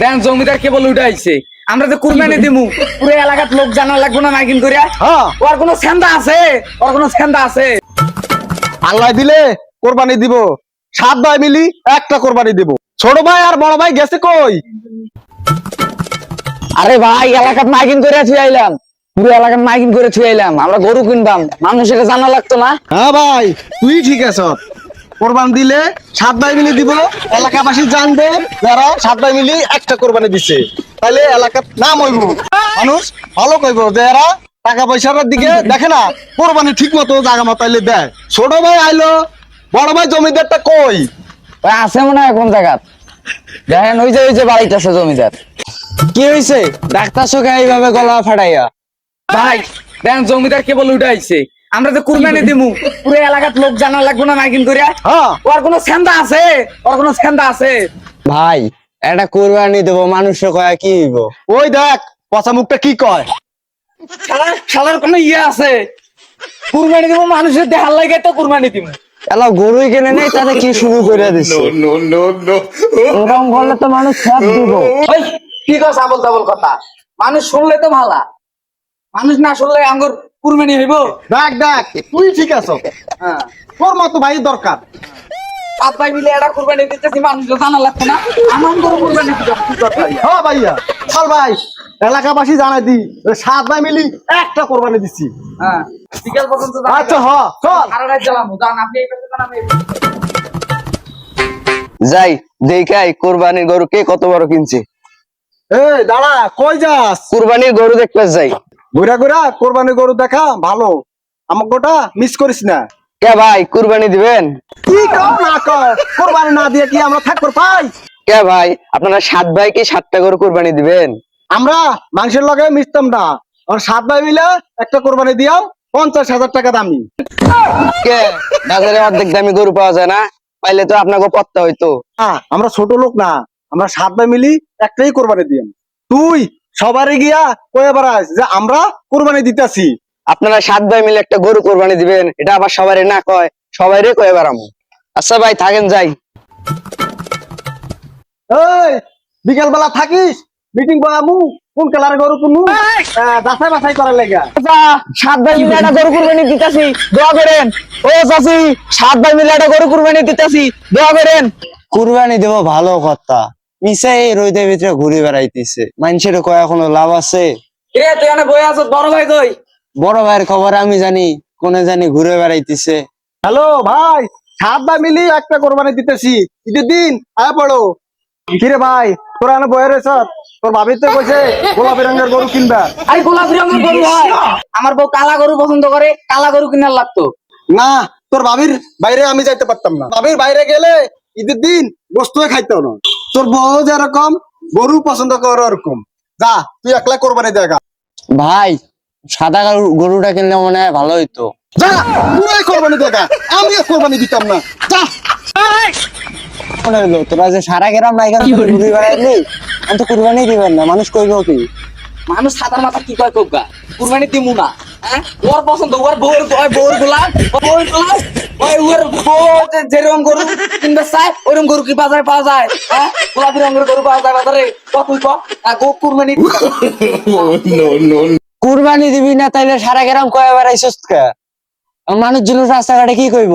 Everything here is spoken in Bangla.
দেন জমিদার কেবল উঠাইছে? আমরা যে কুরবানি দিমু পুরো এলাকার লোক জানা লাগবে না মাইকিং করিয়া? হ্যাঁ। ওর কোনো সেন্দা আছে? ওর কোনো সেন্দা আছে? আল্লাহ দিলে কোরবানি দিব। সাত ভাই মিলি একটা কোরবানি দিব। ছোট ভাই আর বড় ভাই গেছে কই? আরে ভাই এলাকার মাইকিং করে ছুঁয়ে আইলাম। পুরো এলাকার মাইকিং করে ছুঁয়ে আইলাম। আমরা গরু কিনবাম। মানুষের জানা লাগতো না? হ্যাঁ ভাই তুই ঠিক আছ কোরবান দিলে সাত ভাই মিলি দিব, এলাকাবাসী জানবে, যারা সাত ভাই মিলি একটা কোরবানি দিছে। তাহলে এলাকার নাম হইব। মানুষ ভালো কইব যে এরা টাকা পয়সার দিকে দেখে না, কোরবানি ঠিক মতো জায়গা মতো আইলে দেয়। ছোট ভাই আইলো, বড় ভাই জমিদারটা কই? আছে মনে হয় কোন জায়গা দেখেন, ওই যে ওই যে বাড়িতে আছে জমিদার। কি হয়েছে ডাক্তার চোখে এইভাবে গলা ফাটাইয়া। ভাই দেখেন জমিদার কেবল উঠাইছে। আমরা তো কুরবানি দিমু পুরো এলাকার লোক জানা লাগবে না মাইকিং করিয়া হ্যাঁ। ওর কোনো সেন্দা আছে? ওর কোনো সেন্দা আছে? ভাই এটা কোরবানি দেবো মানুষ কয়া কি হইব? ওই দেখ পচা মুখটা কি কয়? শালার কোনো ইয়ে আছে? কুরবানি দিব মানুষের দেখার লাগে তো কুরবানি দিব এলা গরুই কিনে নেই তাতে কি শুরু করে দিচ্ছে এরকম করলে তো মানুষ সব দিব। কি কথা তাবল কথা? মানুষ শুনলে তো ভালা। মানুষ না শুনলে আঙ্গুর কুরবানি হইব? দেখ দেখ তুই ঠিক আছো। হ্যাঁ। তোর মতো ভাই দরকার। সাত ভাই মিলে একটা কুরবানি দিতেছি মানুষ জানা লাগতো না। আমার গরু কুরবানি? হ্যাঁ ভাইয়া। চল ভাই এলাকাবাসী জানাই দি। সাত ভাই মিলি একটা কোরবানি দিচ্ছি হ্যাঁ। বিকাল পর্যন্ত আচ্ছা হ চল। সারা রাত যান আপনি এই পাশে। যাই। দেখাই কোরবানির গরু কে কত বড় কিনছে। এই দাঁড়া কই যাস? কোরবানির গরু দেখতে যাই। ঘুরা ঘুরা কোরবানি গরু দেখা ভালো। আমার গোটা মিস করিস না। কে ভাই কোরবানি দিবেন? কি না কর কোরবানি না দিয়ে কি আমরা থাকব পাই? কে ভাই আপনারা সাত ভাই কি সাতটা গরু কোরবানি দিবেন? আমরা মাংসের লগে মিশতাম না। আর সাত ভাই মিলে একটা কোরবানি দিয়াম পঞ্চাশ হাজার টাকা দামি। কে? বাজারে অর্ধেক দামি গরু পাওয়া যায় না? পাইলে তো আপনাকে পত্তা হইতো। আমরা ছোট লোক না। আমরা সাত ভাই মিলি একটাই কোরবানি দিয়াম। তুই সবারই গিয়া কয়ে বেড়াস যে আমরা কোরবানি দিতেছি। আপনারা সাত ভাই মিলে একটা গরু কোরবানি দিবেন এটা আবার সবারই না কয় সবাইরে কয়ে বেড়ামো। আচ্ছা ভাই থাকেন যাই। এই বিকেল বেলা থাকিস মিটিং বয়ামু কোন কালার গরু কোন? বাছাই বাছাই করার লেগা। সাত ভাই মিলে একটা গরু কুরবানি দিতেছি দোয়া করেন। ও চাচি সাত ভাই মিলে একটা গরু কুরবানি দিতেছি দোয়া করেন। কুরবানি দেবো ভালো কথা। মিশে এই রোদের ভিতরে ঘুরে বেড়াইতেছে। মানুষের কয়া কোনো লাভ আছে? রে তুই এখানে বই আছো বড় ভাই তুই বড় ভাইয়ের খবর আমি জানি কোনে জানি ঘুরে বেড়াইতেছে। হ্যালো ভাই সাত ভাই মিলি একটা কোরবানি দিতেছি। ঈদের দিন আয় পড়ো। কিরে ভাই তোরা এনে বয়ে রয়েছ? তোর ভাবি তো কইছে গোলাপি রঙের গরু কিনবা। আরে গোলাপি রঙের গরু হয়। আমার বউ কালা গরু পছন্দ করে কালা গরু কিনার লাগতো। না তোর ভাবির বাইরে আমি যাইতে পারতাম না। ভাবির বাইরে গেলে ঈদের দিন বস্তু খাইতাম না। তোর বউ যেরকম গরু পছন্দ কর ওরকম। যা তুই একলা কোরবানি দেখা ভাই সাদা গরুটা কিনলে মনে হয় ভালো হইতো। যা পুরাই কোরবানি দেখা আমি কোরবানি দিতাম না। যা। তোরা যে সারা গ্রাম নাই ঘুরে বেড়াইলি আমি তো কুরবানি দিবেন না মানুষ কইব কি? মানুষ সাদার মাথা কি কয় কোকা কুরবানি দিমু না হ্যাঁ? ওর পছন্দ ওর বউর বউর গোলাপ বউর গোলাপ। ওই ওর যেরকম গরু কিনবে চাই ওরকম গরু কি বাজারে পাওয়া যায়? হ্যাঁ? গোলাপি রঙের গরু পাওয়া যায় বাজারে? কতই ক? আর গো কুরবানি কুরবানি দিবি না তাইলে সারা গ্রাম কয়ে বেড়াইছস মানুষজন রাস্তাঘাটে কি কইব?